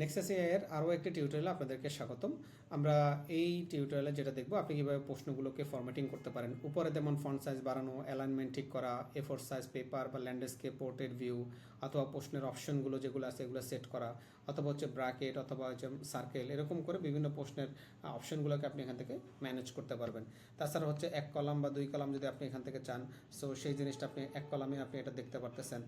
Nexus এর আরও একটি টিউটোরিয়ালে আপনাদেরকে স্বাগতম। আমরা এই টিউটোরিয়ালে যেটা দেখব, আপনি কীভাবে প্রশ্নগুলোকে ফরম্যাটিং করতে পারেন। উপরে যেমন ফন্ট সাইজ বাড়ানো অ্যালাইনমেন্ট ঠিক করা এ ফোর সাইজ পেপার বা ল্যান্ডস্কেপ পোর্টের ভিউ অথবা প্রশ্নের অপশনগুলো যেগুলো আছে এগুলো সেট করা, অথবা হচ্ছে ব্র্যাকেট অথবা হচ্ছে সার্কেল এরকম করে বিভিন্ন প্রশ্নের অপশনগুলোকে আপনি এখান থেকে ম্যানেজ করতে পারবেন। তাছাড়া হচ্ছে এক কলাম বা দুই কলাম যদি আপনি এখান থেকে চান সো সেই জিনিসটা আপনি এক কলামে আপনি এটা দেখতে পারতেছেন।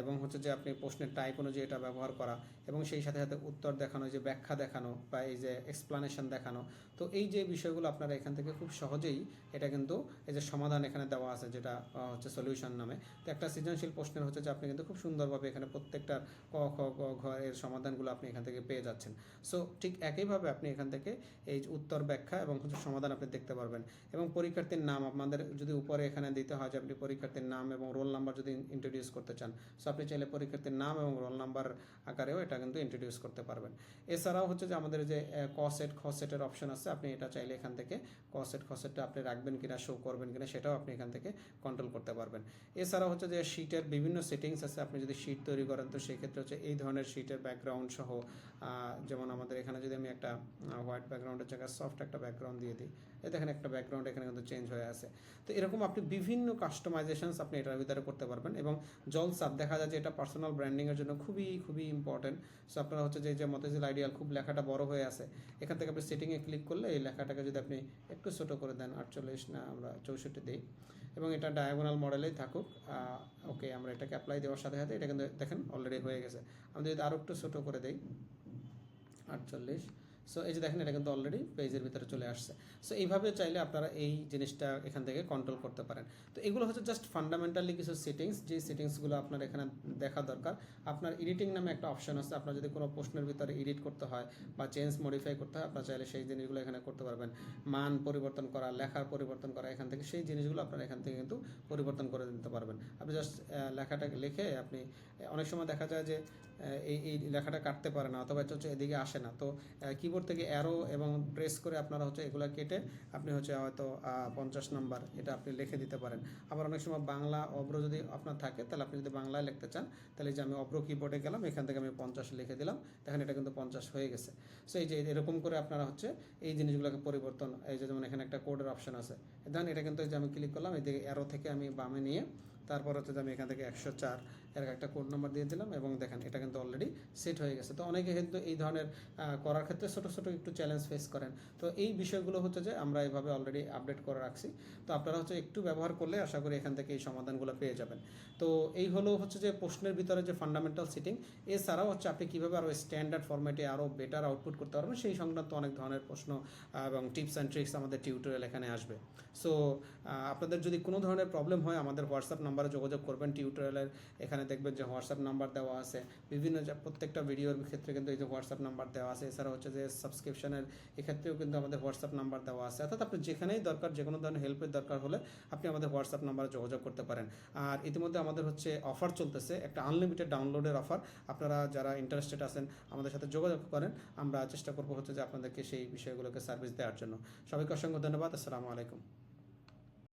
এবং হচ্ছে যে আপনি প্রশ্নের টাইপ অনুযায়ী এটা ব্যবহার করা, এবং সেই সাথে সাথে উত্তর দেখানো যে ব্যাখ্যা দেখানো বা এই যে এক্সপ্লানেশন দেখানো, তো এই যে বিষয়গুলো আপনারা এখান থেকে খুব সহজেই এটা কিন্তু এই যে সমাধান এখানে দেওয়া আছে যেটা হচ্ছে সলিউশন নামে। তো একটা সৃজনশীল প্রশ্নের হচ্ছে যে আপনি কিন্তু খুব সুন্দরভাবে এখানে প্রত্যেকটা ক, খ, গ, ঘ এর সমাধানগুলো আপনি এখান থেকে পেয়ে যাচ্ছেন। সো ঠিক একইভাবে আপনি এখান থেকে এই উত্তর ব্যাখ্যা এবং হচ্ছে সমাধান আপনি দেখতে পারবেন। এবং পরীক্ষার্থীর নাম আপনাদের যদি উপরে এখানে দিতে হয় যে আপনি পরীক্ষার্থীর নাম এবং রোল নাম্বার যদি ইন্ট্রোডিউস করতে চান সো আপনি চাইলে পরীক্ষার্থীর নাম এবং রোল নাম্বার আকারেও এটা কিন্তু ইন্ট্রোডিউস করতে পারবেন। এছাড়াও হচ্ছে যে আমাদের যে ক সেট খ অপশন আছে, আপনি এটা চাইলে এখান থেকে ক সেট খ সেটটা আপনি রাখবেন কিনা শো করবেন কিনা, সেটাও আপনি এখান থেকে কন্ট্রোল করতে পারবেন। এছাড়াও হচ্ছে যে শিটের বিভিন্ন সেটিংস আছে, আপনি যদি শিট তৈরি করেন, তো সেই ক্ষেত্রে হচ্ছে এই ধরনের শিটের ব্যাকগ্রাউন্ড সহ যেমন আমাদের এখানে যদি আমি একটা হোয়াইট ব্যাকগ্রাউন্ডের জায়গায় সফট একটা ব্যাকগ্রাউন্ড দিয়ে দিই, এই দেখেন একটা ব্যাকগ্রাউন্ড এখানে কিন্তু চেঞ্জ হয়ে আছে। তো এরকম আপনি বিভিন্ন কাস্টমাইজেশনস আপনি এটার ভিতরে করতে পারবেন এবং জলসাপ, দেখা যায় যে এটা পার্সোনাল ব্র্যান্ডিংয়ের জন্য খুবই খুবই ইম্পর্টেন্ট সো আপনারা হচ্ছে যে যে মতেজিল আইডিয়াল খুব লেখাটা বড় হয়ে আছে, এখান থেকে আপনি সেটিংয়ে ক্লিক করলে এই লেখাটাকে যদি আপনি একটু ছোটো করে দেন, আটচল্লিশ না আমরা চৌষট্টি দিই, এবং এটা ডায়াগোনাল মডেলেই থাকুক ওকে আমরা এটাকে অ্যাপ্লাই দেওয়ার সাথে সাথে এটা কিন্তু দেখেন অলরেডি হয়ে গেছে। আমি যদি আরও একটু ছোটো করে দিই, আটচল্লিশ সো এই যে দেখেন, এটা কিন্তু অলরেডি পেজের ভিতরে চলে আসছে। সো এইভাবে চাইলে আপনারা এই জিনিসটা এখান থেকে কন্ট্রোল করতে পারেন। তো এগুলো হচ্ছে জাস্ট ফান্ডামেন্টালি কিছু সেটিংস যে সেটিংসগুলো আপনার এখানে দেখা দরকার। আপনার এডিটিং নামে একটা অপশন আছে। আপনার যদি কোনো প্রশ্নের ভিতরে এডিট করতে হয় বা চেঞ্জ মডিফাই করতে হয়, আপনার চাইলে সেই জিনিসগুলো এখানে করতে পারবেন। মান পরিবর্তন করা, লেখার পরিবর্তন করা, এখান থেকে সেই জিনিসগুলো আপনার এখান থেকে কিন্তু পরিবর্তন করে দিতে পারবেন। আপনি জাস্ট লেখাটাকে লিখে আপনি অনেক সময় দেখা যায় যে এই এই লেখাটা কাটতে পারে না অথবা হচ্ছে এদিকে আসে না। তো কিবোর্ড থেকে অ্যারো এবং প্রেস করে আপনারা হচ্ছে এগুলো কেটে আপনি হচ্ছে হয়তো পঞ্চাশ নাম্বার এটা আপনি লিখে দিতে পারেন। আবার অনেক সময় বাংলা অব্র যদি আপনার থাকে, তাহলে আপনি যদি বাংলায় লিখতে চান, তাহলে যে আমি অব্র কিবোর্ডে গেলাম, এখান থেকে আমি পঞ্চাশ লিখে দিলাম, দেখেন এটা কিন্তু পঞ্চাশ হয়ে গেছে। সো এই যে এরকম করে আপনারা হচ্ছে এই জিনিসগুলোকে পরিবর্তন, এই যে যেমন এখানে একটা কোডের অপশন আছে। দেখেন এটা কিন্তু এই যে আমি ক্লিক করলাম, এদিকে অ্যারো থেকে আমি বামে নিয়ে তারপর হচ্ছে যে আমি এখান থেকে একশো চার এর একটা কোড নাম্বার দিয়ে দিলাম এবং দেখেন এটা কিন্তু অলরেডি সেট হয়ে গেছে। তো অনেকে কিন্তু এই ধরনের করার ক্ষেত্রে ছোটো ছোটো একটু চ্যালেঞ্জ ফেস করেন। তো এই বিষয়গুলো হচ্ছে যে আমরা এইভাবে অলরেডি আপডেট করে রাখছি। তো আপনারা হচ্ছে একটু ব্যবহার করলে আশা করি এখান থেকে এই সমাধানগুলো পেয়ে যাবেন। তো এই হলো হচ্ছে যে প্রশ্নের ভিতরে যে ফান্ডামেন্টাল সিটিং এছাড়াও হচ্ছে আপনি কীভাবে আরও স্ট্যান্ডার্ড ফরম্যাটে আরও বেটার আউটপুট করতে পারবেন, সেই সংক্রান্ত অনেক ধরনের প্রশ্ন এবং টিপস অ্যান্ড ট্রিক্স আমাদের টিউটোরিয়াল এখানে আসবে। সো আপনাদের যদি কোনো ধরনের প্রবলেম হয় আমাদের হোয়াটসঅ্যাপ নাম্বারে যোগাযোগ করবেন, টিউটোরিয়ালের এখানে দেখবেন যে হোয়াটসঅ্যাপ নাম্বার দেওয়া আছে। বিভিন্ন প্রত্যেকটা ভিডিওর ক্ষেত্রে কিন্তু এই যে হোয়াটসঅ্যাপ নাম্বার দেওয়া আছে। এছাড়া হচ্ছে যে সাবস্ক্রিপশনের এক্ষেত্রেও কিন্তু আমাদের হোয়াটসঅ্যাপ নাম্বার দেওয়া আছে। অর্থাৎ আপনি যেখানেই দরকার যে কোনো ধরনের হেল্পের দরকার হলে আপনি আমাদের হোয়াটসঅ্যাপ নাম্বারে যোগাযোগ করতে পারেন। আর ইতিমধ্যে আমাদের হচ্ছে অফার চলতেছে, একটা আনলিমিটেড ডাউনলোডের অফার আপনারা যারা ইন্টারেস্টেড আছেন, আমাদের সাথে যোগাযোগ করেন। আমরা চেষ্টা করব হচ্ছে যে আপনাদেরকে সেই বিষয়গুলোকে সার্ভিস দেওয়ার জন্য। সবাইকে অসংখ্য ধন্যবাদ। আসসালামু আলাইকুম।